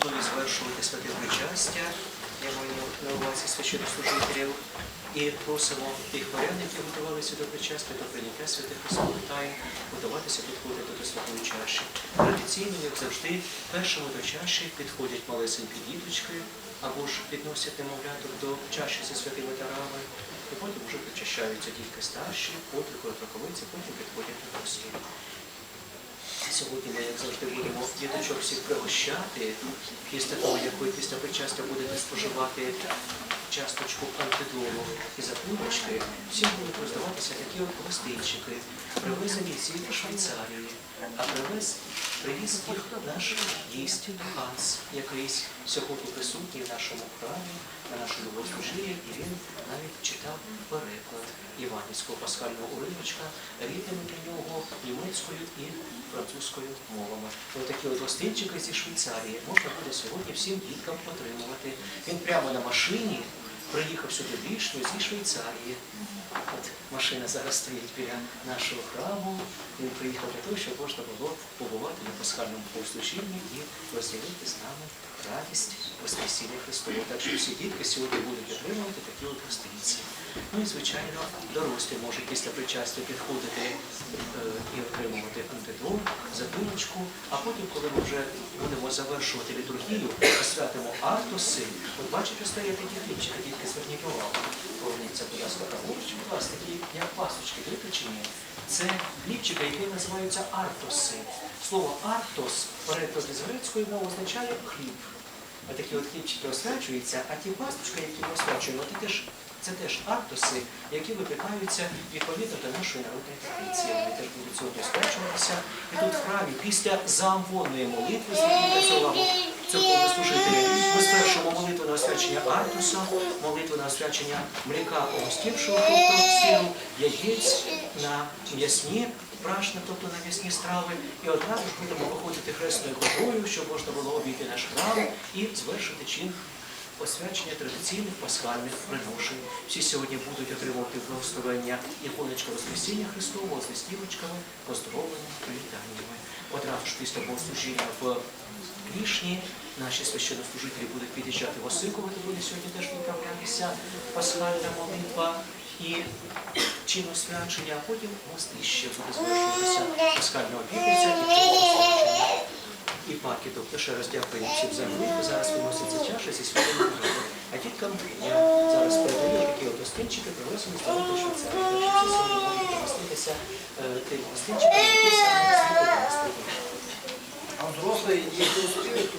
готові звершувати святе причастя, я маю на увазі священнослужителів, і просимо тих порядників, які готувалися до причастя, до прийняття святих тайн, готуватися підходити до святої чаші. Традиційно, як завжди, першими до чаші підходять малесенькі діточки або ж підносять немовляток до чаші зі святими дарами, і потім вже причащаються дітки старші, потім троковиці, потім підходять на постіль. Сьогодні ми, як завжди, будемо діточок всіх пригощати. Після того, як ви після причастя будете споживати часточку антидолу і запливочки, всім будуть роздаватися такі от гостинчики, привезені зі Швейцарії. А привез, привіз їх наш гість Ханс, якийсь сьогодні присутній в нашому храмі, на нашому богослужінні, і він навіть читав переклад Іванівського пасхального уривочка рідними для нього німецькою і французькою мовами. Ось такі от гостинчики зі Швейцарії можна буде сьогодні всім діткам отримувати. Він прямо на машині приїхав сюди в Вішню зі Швейцарії. От машина зараз стоїть біля нашого храму. Він приїхав для того, щоб можна було побувати на пасхальному послужінні і розділити з нами радість Воскресіння Христового. Так що всі дітки сьогодні будуть отримувати такі от гостинці. Ну і звичайно, дорослі можуть після причастя підходити антидол, запиночку, а потім, коли ми вже будемо завершувати літургію, посвятимо артоси, от бачите, стоять такі хлібчики, дітки зверніть увагу. Поверніться, будь ласка, праворуч, будь ласка, такі як пасочки, видите чи ні? Це хлібчики, які називаються артоси. Слово артос в перекладі з грецької мови означає хліб. А такі от хлібчики освячуються, а ті пасточки, які ми освячуємо, це теж, це теж артоси, які випікаються відповідно до нашої народної традиції. Вони теж будуть сьогодні освячуватися. І тут в храмі після заамвонної молитви, цього увагу, цього служителі, ми спершимо молитву на освячення артуса, молитву на освячення мліка огостівшого, тобто яєць на м'ясні прашне, тобто на м'ясні страви, і одразу ж будемо виходити хресною ходою, щоб можна було обійти наш храм і звершити чин освячення традиційних пасхальних приношень. Всі сьогодні будуть отримувати благословення іконочка Воскресіння Христового з листівочками, поздоровленнями, привітаннями. Одразу ж після богослужіння в Вішні наші священнослужителі будуть під'їжджати в Осиково, де буде сьогодні теж виправлятися пасхальна молитва і чин освячення, а потім мостище буде звершуватися пасхальна обітниця і. І паки, тобто ще раз дякую всім за молитву. Зараз виноситься чаша зі святого Богом. А діткам я зараз передаю такі гостинчики, приносимо з далеко Швейцарії. Що всі сьогодні можуть пригоститися е, тим гостинчиком, які саме. А взрослые не успеют